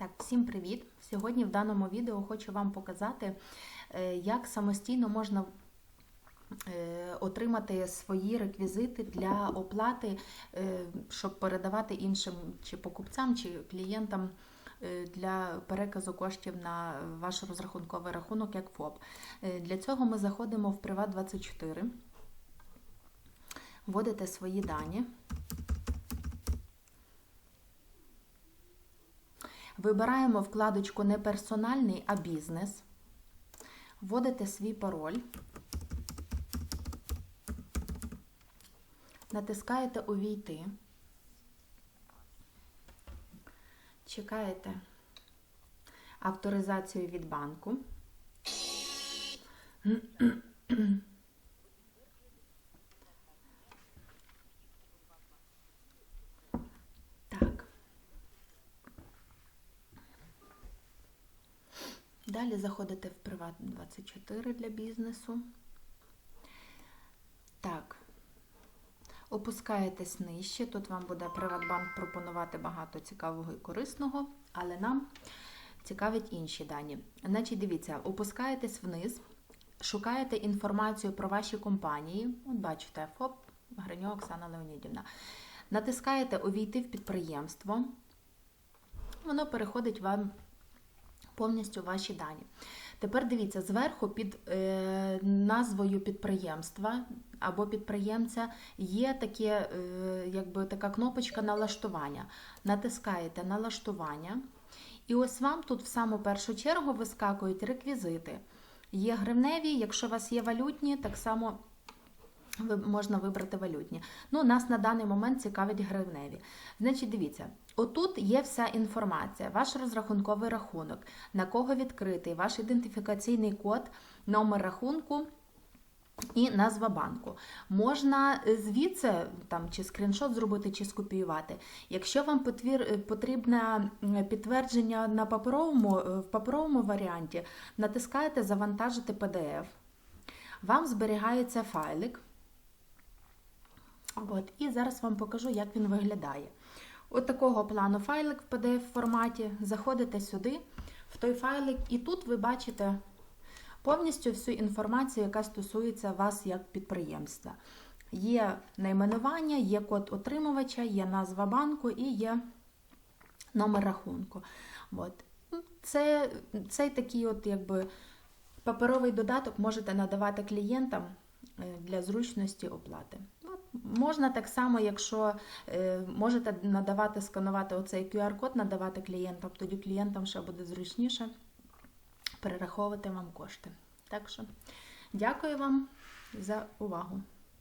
Так, всім привіт! Сьогодні в даному відео хочу вам показати, е, як самостійно можна е, отримати свої реквізити для оплати, е, щоб передавати іншим чи покупцям, чи клієнтам для переказу коштів на ваш розрахунковий рахунок як ФОП. Для цього ми заходимо в Приват24, вводите свої дані. Вибираємо вкладочку не персональний, а бізнес. Вводите свій пароль. Натискаєте Увійти. Чекаєте авторизацію від банку. Так. Далі заходите в Приват 24 для бізнесу. Так. Опускаєтесь нижче. Тут вам буде Приватбанк пропонувати багато цікавого і корисного, але нам цікавить інші дані. Значить, дивіться, опускаєтесь вниз, шукаєте інформацію про ваші компанії. От бачите, ФОП Гриньо Оксана Леонідівна. Натискаєте Увійти в підприємство. Воно переходить вам повністю ваші дані. Тепер дивіться, зверху під е, назвою підприємства або підприємця є таке, е, якби така кнопочка налаштування. Натискаєте налаштування, і ось вам тут в саму першу чергу вискакують реквізити. Є гривневі, якщо у вас є валютні, так само можна вибрати валютні. Ну, нас на даний момент цікавить гривневі. Значить, дивіться, отут є вся інформація, ваш розрахунковий рахунок, на кого відкритий, ваш ідентифікаційний код, номер рахунку. І назва банку. Можна звідси там чи скріншот зробити, чи скопіювати. Якщо вам потрібне підтвердження на паперовому, в паперовому варіанті, натискаєте Завантажити PDF. Вам зберігається файлик. От, і зараз вам покажу, як він виглядає. От такого плану файлик в PDF форматі. Заходите сюди, в той файлик, і тут ви бачите повністю всю інформацію, яка стосується вас як підприємства. Є найменування, є код отримувача, є назва банку і є номер рахунку. От. Це, Цей такий от, якби, паперовий додаток можете надавати клієнтам для зручності оплати. Можна так само, якщо е, можете надавати, сканувати оцей QR-код, надавати клієнтам, тоді клієнтам ще буде зручніше перераховувати вам кошти. Так що дякую вам за увагу.